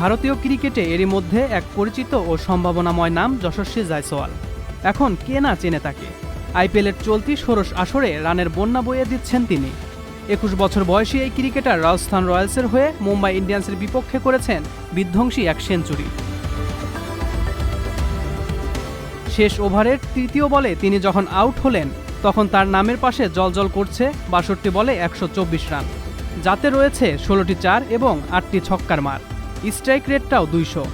ভারতীয় ক্রিকেটে এরই মধ্যে এক পরিচিত ও সম্ভাবনাময় নাম যশস্বী জায়সওয়াল। এখন কে না চেনে তাকে? আইপিএলের চলতি ষোড়শ আসরে রানের বন্যা বইয়ে দিচ্ছেন তিনি। একুশ বছর বয়সী এই ক্রিকেটার রাজস্থান রয়্যালসের হয়ে মুম্বাই ইন্ডিয়ান্সের বিপক্ষে করেছেন বিধ্বংসী এক সেঞ্চুরি। শেষ ওভারের তৃতীয় বলে তিনি যখন আউট হলেন, তখন তার নামের পাশে জলজল করছে বাষট্টি বলে একশো চব্বিশ রান। যাতে রয়েছে ষোলোটি চার এবং আটটি ছক্কার মার। স্ট্রাইক রেটটাও দুইশো।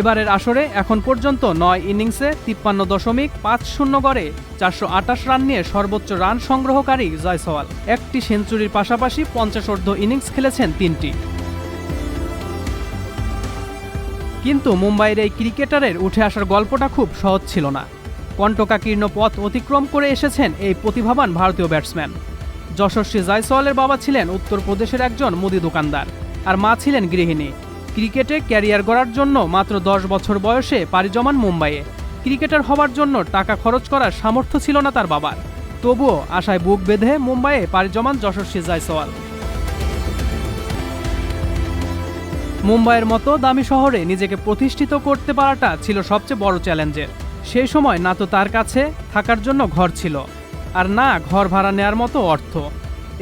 এবারের আসরে এখন পর্যন্ত নয় ইনিংসে তিপ্পান্ন দশমিক পাঁচ শূন্য গড়ে চারশো আটাশ রান নিয়ে সর্বোচ্চ রান সংগ্রহকারী জয়সওয়াল একটি সেঞ্চুরির পাশাপাশি পঞ্চাশ অর্ধ ইনিংস খেলেছেন তিনটি। কিন্তু মুম্বাইয়ের এই ক্রিকেটারের উঠে আসার গল্পটা খুব সহজ ছিল না। কণ্টকাকীর্ণ পথ অতিক্রম করে এসেছেন এই প্রতিভাবান ভারতীয় ব্যাটসম্যান। যশস্বী জয়সওয়ালের বাবা ছিলেন উত্তরপ্রদেশের একজন মুদি দোকানদার, আর মা ছিলেন গৃহিণী। ক্রিকেটে ক্যারিয়ার গড়ার জন্য মাত্র দশ বছর বয়সে পাড়ি জমান মুম্বাইয়ে। ক্রিকেটার হবার জন্য টাকা খরচ করার সামর্থ্য ছিল না তার বাবার। তবুও আশায় বুক বেঁধে মুম্বাইয়ে পাড়ি জমান যশস্বী জয়সওয়াল মুম্বাইয়ের মতো দামি শহরে নিজেকে প্রতিষ্ঠিত করতে পারাটা ছিল সবচেয়ে বড় চ্যালেঞ্জের। সেই সময় না তো তার কাছে থাকার জন্য ঘর ছিল, আর না ঘর ভাড়া নেয়ার মতো অর্থ।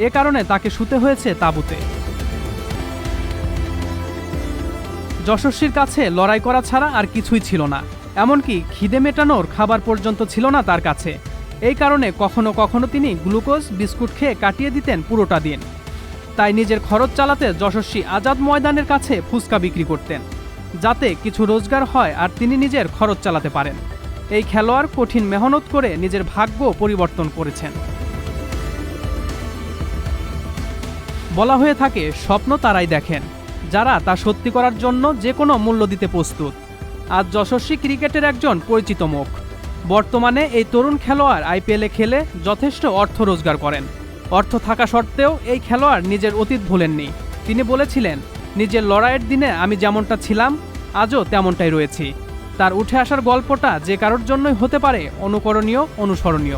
এ কারণে তাকে শুতে হয়েছে তাঁবুতে। যশস্বীর কাছে লড়াই করা ছাড়া আর কিছুই ছিল না। এমনকি খিদে মেটানোর খাবার পর্যন্ত ছিল না তার কাছে। এই কারণে কখনো কখনো তিনি গ্লুকোজ, বিস্কুট খেয়ে কাটিয়ে দিতেন পুরোটা দিন। তাই নিজের খরচ চালাতে যশস্বী আজাদ ময়দানের কাছে ফুচকা বিক্রি করতেন। যাতে কিছু রোজগার হয় আর তিনি নিজের খরচ চালাতে পারেন। এই খেলোয়াড় কঠিন মেহনত করে নিজের ভাগ্য পরিবর্তন করেছেন। বলা হয়ে থাকে, স্বপ্ন তারাই দেখেন। যারা তা সত্যি করার জন্য যে কোনো মূল্য দিতে প্রস্তুত। আজ যশস্বী ক্রিকেটের একজন পরিচিত মুখ। বর্তমানে এই তরুণ খেলোয়াড় আইপিএলে খেলে যথেষ্ট অর্থ রোজগার করেন। অর্থ থাকা সত্ত্বেও এই খেলোয়াড় নিজের অতীত ভুলেননি। তিনি বলেছিলেন, নিজের লড়াইয়ের দিনে আমি যেমনটা ছিলাম, আজও তেমনটাই রয়েছি। তার উঠে আসার গল্পটা যে কারোর জন্যই হতে পারে অনুকরণীয়, অনুসরণীয়।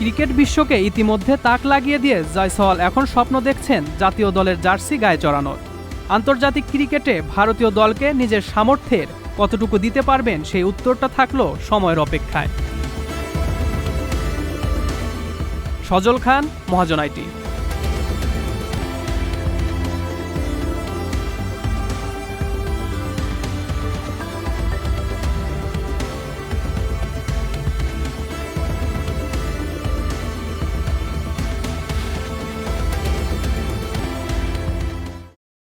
ক্রিকেট বিশ্বকে ইতিমধ্যে তাক লাগিয়ে দিয়ে জয়সওয়াল এখন স্বপ্ন দেখছেন জাতীয় দলের জার্সি গায়ে চড়ানোর। আন্তর্জাতিক ক্রিকেটে ভারতীয় দলকে নিজের সামর্থ্যের কতটুকু দিতে পারবেন সেই উত্তরটা থাকল সময়ের অপেক্ষায়। সজল খান, মহাজন আইটি।